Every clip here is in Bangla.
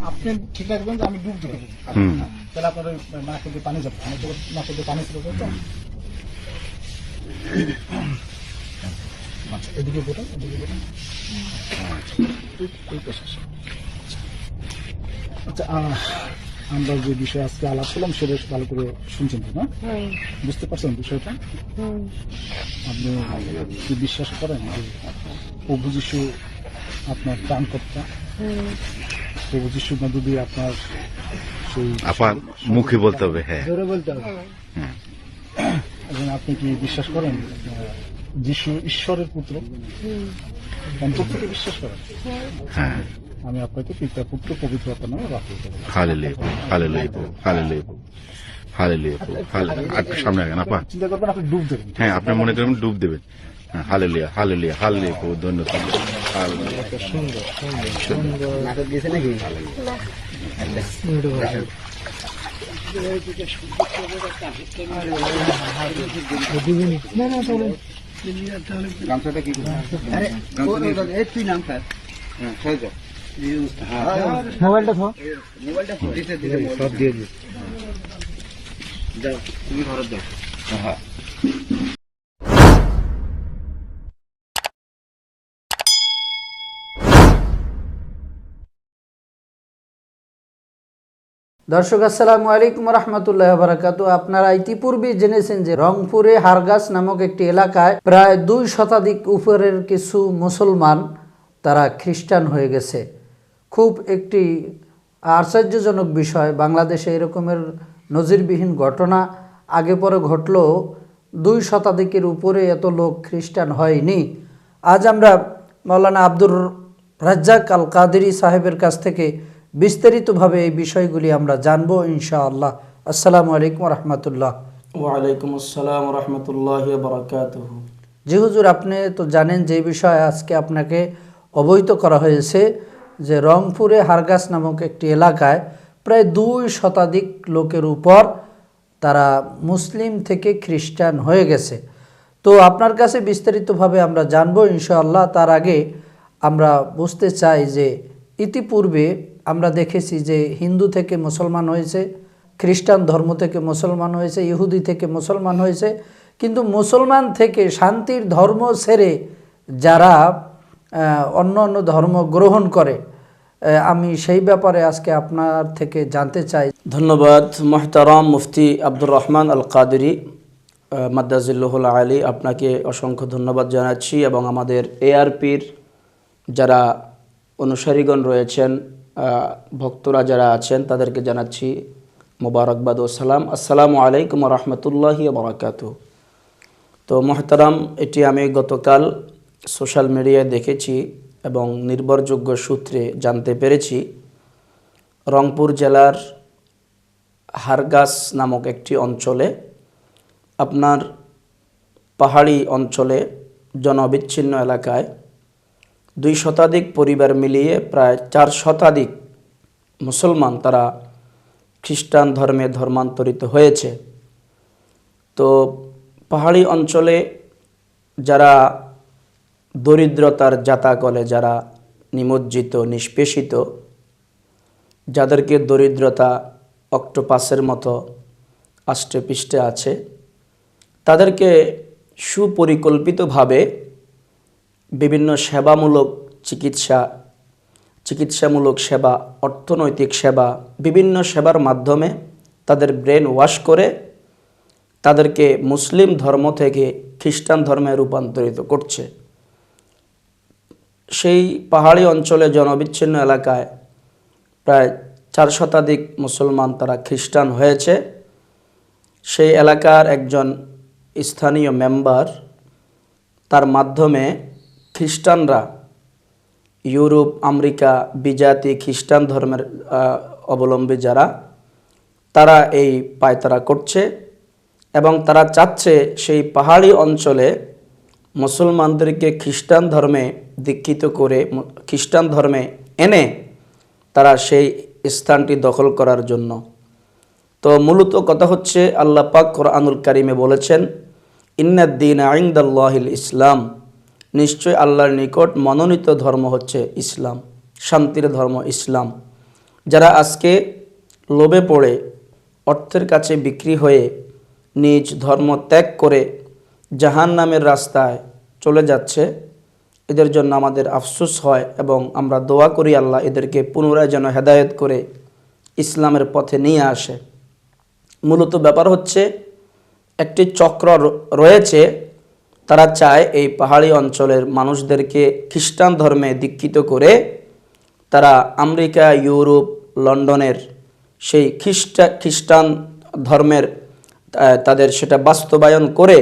আপনি ঠিক রাখবেন যে আমি ডুব দেবো হুম। তাহলে আপনার নাকে দিয়ে পানি যাবে। আমার তো নাকে দিয়ে পানি ছিল তো আচ্ছা এদিকে বোটান এদিকে পাশে আচ্ছা আমরা যে বিষয়ে আজকে আলাপ করলাম সেটা ভালো করে শুনছেন না? বুঝতে পারছেন বিষয়টা? আপনি কি বিশ্বাস করেন যে প্রভু যিশু আপনার ত্রাণকর্তা প্রভু যিশুর মধ্য দিয়ে আপনার সেই আপার মুখে বলতে হবে হ্যাঁ। জোরে বলতে হবে। এবং আপনি কি বিশ্বাস করেন? যিশু ঈশ্বরের পুত্র? অন্তর থেকে বিশ্বাস করেন? হ্যাঁ। আমি আপনাকে পিতা পুত্র পবিত্র আত্মার নামে রাখি হালে লেবু হালে লেবু হালে লেবু হালে লেবু হালে আর সামনে আগে আপা। চিন্তা করবেন আপনি ডুব দেবেন। হ্যাঁ আপনি মনে করেন ডুব দেবেন। হ্যাঁ হালে লিয়া হালে লিয়া হালে লেবু ধন্যবাদ হালেলুয়া। মোবাইলটা থাও দর্শক, আসসালামু আলাইকুম রহমতুল্লাহ বারাকাত আপনারা ইতিপূর্বে জেনেছেন যে রংপুরে হারগাস নামক একটি এলাকায় প্রায় দুই শতাধিক উপরের কিছু মুসলমান তারা খ্রিস্টান হয়ে গেছে। খুব একটি আশ্চর্যজনক বিষয়, বাংলাদেশে এরকমের নজিরবিহীন ঘটনা আগে পরে ঘটলেও দুই শতাধিকের উপরে এত লোক খ্রিস্টান হয়নি। আজ আমরা মৌলানা আব্দুর রাজ্জাক আল কাদেরি সাহেবের কাছ থেকে বিস্তারিতভাবে এই বিষয়গুলি আমরা জানব ইনশাআল্লাহ। আসসালামু আলাইকুম রহমতুল্লাহ ওয়ালাইকুম আসসালাম রহমতুল্লাহ বরকাত জি হুজুর আপনি তো জানেন যে বিষয়ে আজকে আপনাকে অবহিত করা হয়েছে যে রংপুরে হারগাস নামক একটি এলাকায় প্রায় দুই শতাধিক লোকের উপর তারা মুসলিম থেকে খ্রিস্টান হয়ে গেছে। তো আপনার কাছে বিস্তারিতভাবে আমরা জানব ইনশাআল্লাহ। তার আগে আমরা বুঝতে চাই যে ইতিপূর্বে আমরা দেখেছি যে হিন্দু থেকে মুসলমান হয়েছে, খ্রিস্টান ধর্ম থেকে মুসলমান হয়েছে, ইহুদি থেকে মুসলমান হয়েছে, কিন্তু মুসলমান থেকে শান্তির ধর্ম সেরে যারা অন্য অন্য ধর্ম গ্রহণ করে আমি সেই ব্যাপারে আজকে আপনার থেকে জানতে চাই। ধন্যবাদ। মোহতারাম মুফতি আব্দুর রহমান আল কাদেরি মাদ্দাজিল্লুহুল আলী, আপনাকে অসংখ্য ধন্যবাদ জানাচ্ছি এবং আমাদের এআরপির যারা অনুসারীগণ রয়েছেন ভক্তরা যারা আছেন, তাদেরকে জানাচ্ছি মোবারকবাদ ও সালাম। আসসালামু আলাইকুম রহমতুল্লাহি বরাকাতু তো মহতারাম, এটি আমি গতকাল সোশ্যাল মিডিয়ায় দেখেছি এবং নির্ভরযোগ্য সূত্রে জানতে পেরেছি। রংপুর জেলার হারগাস নামক একটি অঞ্চলে, আপনার পাহাড়ি অঞ্চলে জনবিচ্ছিন্ন এলাকায় দুই শতাধিক পরিবার মিলিয়ে প্রায় চার শতাধিক মুসলমান তারা খ্রিস্টান ধর্মে ধর্মান্তরিত হয়েছে। তো পাহাড়ি অঞ্চলে যারা দরিদ্রতার জাতাকলে, যারা নিমজ্জিত, নিষ্পেষিত, যাদেরকে দরিদ্রতা অক্টোপাসের মতো আষ্টে পৃষ্ঠে আছে, তাদেরকে সুপরিকল্পিতভাবে বিভিন্ন সেবামূলক চিকিৎসা, চিকিৎসামূলক সেবা, অর্থনৈতিক সেবা, বিভিন্ন সেবার মাধ্যমে তাদের ব্রেন ওয়াশ করে তাদেরকে মুসলিম ধর্ম থেকে খ্রিস্টান ধর্মে রূপান্তরিত করছে। সেই পাহাড়ি অঞ্চলে জনবিচ্ছিন্ন এলাকায় প্রায় চার শতাধিক মুসলমান তারা খ্রিস্টান হয়েছে। সেই এলাকার একজন স্থানীয় মেম্বার তার মাধ্যমে খ্রিস্টানরা ইউরোপ, আমেরিকা, বিজাতি, খ্রিস্টান ধর্মের অবলম্বী যারা, তারা এই পায়তারা করছে এবং তারা চাচ্ছে সেই পাহাড়ি অঞ্চলে মুসলমানদেরকে খ্রিস্টান ধর্মে দীক্ষিত করে খ্রিস্টান ধর্মে এনে তারা সেই স্থানটি দখল করার জন্য। তো মূলত কথা হচ্ছে, আল্লাহ পাক কোরআনুল কারিমে বলেছেন ইন্নাদ্দিন আইন্দাল্লাহিল ইসলাম। নিশ্চয় আল্লাহর নিকট মনোনীত ধর্ম হচ্ছে ইসলাম, শান্তির ধর্ম ইসলাম। যারা আজকে লোভে পড়ে, অর্থের কাছে বিক্রি হয়ে, নিজ ধর্ম ত্যাগ করে জাহান নামের রাস্তায় চলে যাচ্ছে, এদের জন্য আমাদের আফসোস হয় এবং আমরা দোয়া করি আল্লাহ এদেরকে পুনরায় যেন হেদায়েত করে ইসলামের পথে নিয়ে আসে। মূলত ব্যাপার হচ্ছে, একটি চক্র রয়েছে তারা চায় এই পাহাড়ি অঞ্চলের মানুষদেরকে খ্রিস্টান ধর্মে দীক্ষিত করে তারা আমেরিকা, ইউরোপ, লন্ডনের সেই খ্রিস্টা, খ্রিস্টান ধর্মের তাদের সেটা বাস্তবায়ন করে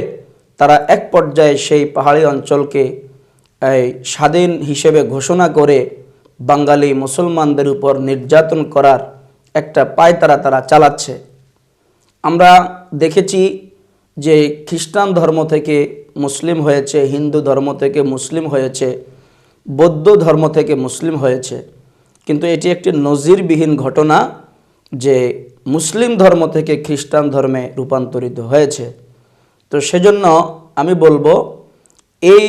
তারা এক পর্যায়ে সেই পাহাড়ি অঞ্চলকে স্বাধীন হিসেবে ঘোষণা করে বাঙালি মুসলমানদের উপর নির্যাতন করার একটা পায়তারা তারা চালাচ্ছে। আমরা দেখেছি যে খ্রিস্টান ধর্ম থেকে মুসলিম হয়েছে, হিন্দু ধর্ম থেকে মুসলিম হয়েছে, বৌদ্ধ ধর্ম থেকে মুসলিম হয়েছে, কিন্তু এটি একটি নজিরবিহীন ঘটনা যে মুসলিম ধর্ম থেকে খ্রিস্টান ধর্মে রূপান্তরিত হয়েছে। তো সেজন্য আমি বলব, এই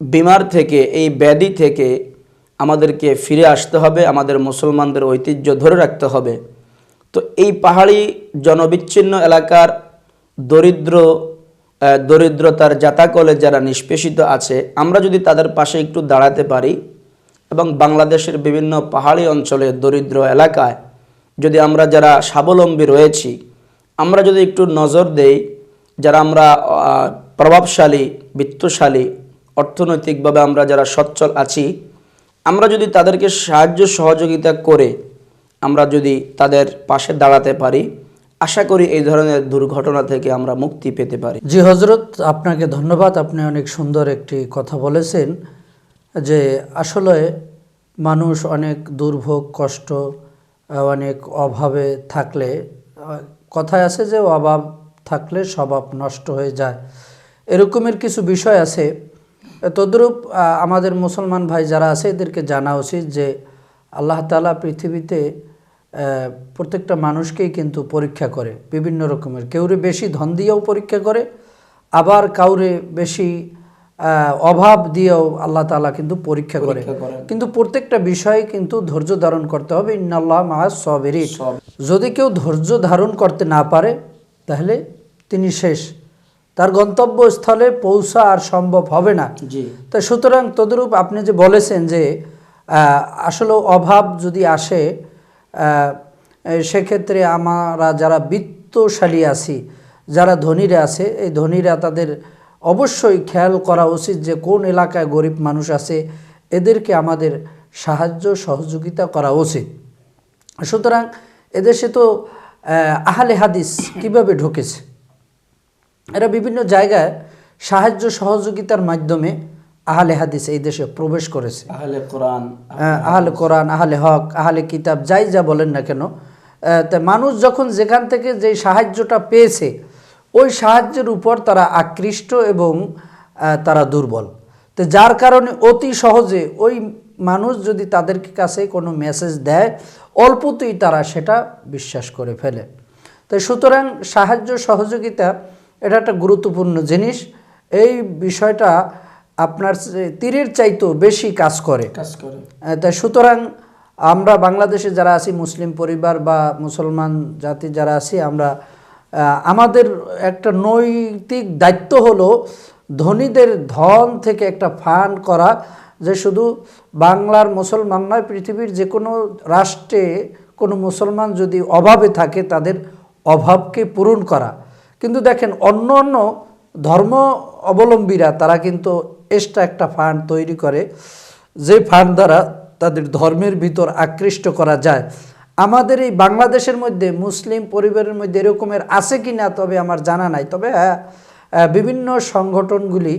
বিমার থেকে, এই ব্যাধি থেকে আমাদেরকে ফিরে আসতে হবে, আমাদের মুসলমানদের ঐতিহ্য ধরে রাখতে হবে। তো এই পাহাড়ি জনবিচ্ছিন্ন এলাকার দরিদ্র দরিদ্রতার জাতাকলে যারা নিষ্পেষিত আছে, আমরা যদি তাদের পাশে একটু দাঁড়াতে পারি এবং বাংলাদেশের বিভিন্ন পাহাড়ি অঞ্চলে দরিদ্র এলাকায় যদি আমরা যারা স্বাবলম্বী রয়েছি, আমরা যদি একটু নজর দেই, যারা আমরা প্রভাবশালী, বিত্তশালী, অর্থনৈতিকভাবে আমরা যারা সচ্ছল আছি, আমরা যদি তাদেরকে সাহায্য সহযোগিতা করে আমরা যদি তাদের পাশে দাঁড়াতে পারি আশা করি এই ধরনের দুর্ঘটনা থেকে আমরা মুক্তি পেতে পারি। জি হজরত আপনাকে ধন্যবাদ। আপনি অনেক সুন্দর একটি কথা বলেছেন যে আসলে মানুষ অনেক দুর্ভোগ, কষ্ট, অনেক অভাবে থাকলে, কথায় আছে যে অভাব থাকলে স্বভাব নষ্ট হয়ে যায়। এরকমের কিছু বিষয় আছে। তদ্রূপ আমাদের মুসলমান ভাই যারা আছে, এদেরকে জানা উচিত যে আল্লাহ তালা পৃথিবীতে প্রত্যেকটা মানুষকেই কিন্তু পরীক্ষা করে বিভিন্ন রকমের। কেউরে বেশি ধন দিয়েও পরীক্ষা করে আবার কাউরে বেশি অভাব দিয়েও আল্লাহ তালা কিন্তু পরীক্ষা করে। কিন্তু প্রত্যেকটা বিষয়ে কিন্তু ধৈর্য ধারণ করতে হবে। ইন্নাল্লাহ মাহাজ সবেরি যদি কেউ ধৈর্য ধারণ করতে না পারে তাহলে তিনি শেষ। তার গন্তব্যস্থলে পৌঁছা আর সম্ভব হবে না। তা সুতরাং তদরূপ আপনি যে বলেছেন যে আহ, আসলে অভাব যদি আসে সেক্ষেত্রে আমরা যারা বিত্তশালী আছি যারা ধনীরা আছে এই ধনীরা তাদের অবশ্যই খেয়াল করা উচিত যে কোন এলাকায় গরিব মানুষ আছে এদেরকে আমাদের সাহায্য সহযোগিতা করা উচিত। সুতরাং এদেশে তো আহ, আহলে হাদিস কীভাবে ঢুকেছে? এরা বিভিন্ন জায়গায় সাহায্য সহযোগিতার মাধ্যমে আহলে হাদিস এই দেশে প্রবেশ করেছে। আহলে কোরআন আহলে কোরআন আহলে হক আহলে কিতাব যাই যা বলেন না কেন তা মানুষ যখন যেখান থেকে যে সাহায্যটা পেয়েছে ওই সাহায্যের উপর তারা আকৃষ্ট এবং তারা দুর্বল। তো যার কারণে অতি সহজে ওই মানুষ যদি তাদের কাছে কোনো মেসেজ দেয় অল্পতেই তারা সেটা বিশ্বাস করে ফেলে। তো সুতরাং সাহায্য সহযোগিতা এটা একটা গুরুত্বপূর্ণ জিনিস। এই বিষয়টা আপনার তীরের চাইতেও বেশি কাজ করে। কাজ করে। তাই সুতরাং আমরা বাংলাদেশে যারা আছি মুসলিম পরিবার বা মুসলমান জাতি যারা আছি আমরা আমাদের একটা নৈতিক দায়িত্ব হলো ধনীদের ধন থেকে একটা ফান্ড করা যে শুধু বাংলার মুসলমান নয় পৃথিবীর যে কোনো রাষ্ট্রে কোনো মুসলমান যদি অভাবে থাকে তাদের অভাবকে পূরণ করা। কিন্তু দেখেন অন্য অন্য ধর্ম অবলম্বীরা তারা কিন্তু এক্সট্রা একটা ফান্ড তৈরি করে, যে ফান্ড দ্বারা তাদের ধর্মের ভিতর আকৃষ্ট করা যায়। আমাদের এই বাংলাদেশের মধ্যে, মুসলিম পরিবারের মধ্যে এরকমের আছে কি না তবে আমার জানা নাই। তবে বিভিন্ন সংগঠনগুলি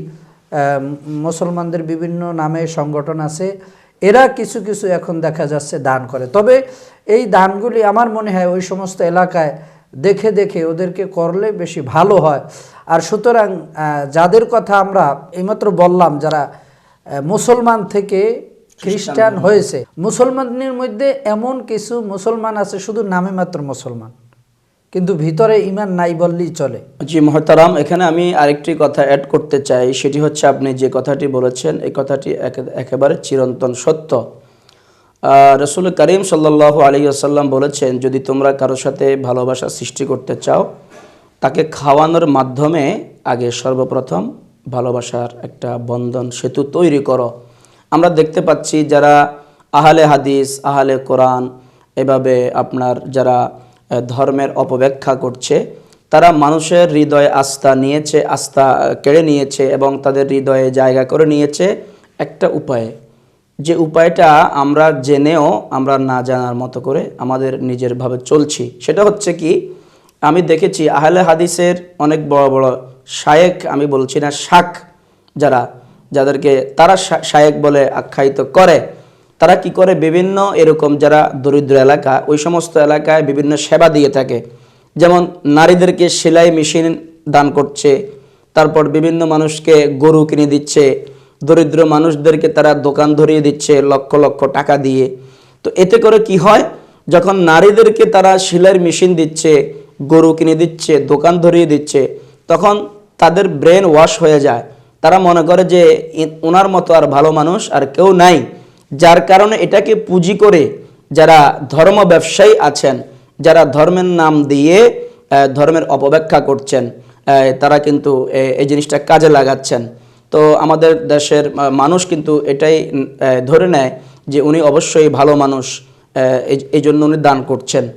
মুসলমানদের বিভিন্ন নামে সংগঠন আছে। এরা কিছু কিছু এখন দেখা যাচ্ছে দান করে। তবে এই দানগুলি আমার মনে হয় ওই সমস্ত এলাকায় দেখে দেখে ওদেরকে করলে বেশি ভালো হয়। আর সুতরাং যাদের কথা আমরা এইমাত্র বললাম যারা মুসলমান থেকে খ্রিস্টান হয়েছে মুসলমানের মধ্যে এমন কিছু মুসলমান আছে শুধু নামে মাত্র মুসলমান। কিন্তু ভিতরে ইমান নাই বললেই চলে। জি মহতারাম এখানে আমি আরেকটি কথা অ্যাড করতে চাই সেটি হচ্ছে আপনি যে কথাটি বলেছেন এই কথাটি একে- একেবারে চিরন্তন সত্য। রসুল করিম সাল্লাহ আলী আসাল্লাম বলেছেন যদি তোমরা কারোর সাথে ভালোবাসা সৃষ্টি করতে চাও তাকে খাওয়ানোর মাধ্যমে আগে সর্বপ্রথম ভালোবাসার একটা বন্ধন সেতু তৈরি করো। আমরা দেখতে পাচ্ছি যারা আহলে হাদিস, আহলে কোরআন এভাবে আপনার যারা ধর্মের অপব্যাখ্যা করছে, তারা মানুষের হৃদয়ে আস্থা নিয়েছে, আস্থা কেড়ে নিয়েছে এবং তাদের হৃদয়ে জায়গা করে নিয়েছে একটা উপায়ে। যে উপায়টা আমরা জেনেও আমরা না জানার মতো করে আমাদের নিজের ভাবে চলছি। সেটা হচ্ছে কি? আমি দেখেছি আহলে হাদিসের অনেক বড় বড় শায়েক আমি বলছি না শাক, যারা, যাদেরকে তারা শায়েক বলে আখ্যায়িত করে, তারা কি করে বিভিন্ন এরকম যারা দরিদ্র এলাকা, ওই সমস্ত এলাকায় বিভিন্ন সেবা দিয়ে থাকে। যেমন নারীদেরকে সেলাই মেশিন দান করছে, তারপর বিভিন্ন মানুষকে গরু কিনে দিচ্ছে, দরিদ্র মানুষদেরকে তারা দোকান ধরিয়ে দিচ্ছে লক্ষ লক্ষ টাকা দিয়ে। তো এতে করে কি হয়? যখন নারীদেরকে তারা সেলাইয়ের মেশিন দিচ্ছে গরু কিনে দিচ্ছে, দোকান ধরিয়ে দিচ্ছে, তখন তাদের ব্রেন ওয়াশ হয়ে যায়। তারা মনে করে যে ওনার মতো আর ভালো মানুষ আর কেউ নাই, যার কারণে এটাকে পুঁজি করে যারা ধর্ম ব্যবসায়ী আছেন, যারা ধর্মের নাম দিয়ে ধর্মের অপব্যাখ্যা করছেন তারা কিন্তু এই জিনিসটা কাজে লাগাচ্ছেন। তো আমাদের দেশের মানুষ কিন্তু এটাই ধরে নেয় যে উনি অবশ্যই ভালো মানুষ এই- জন্য উনি দান করছেন।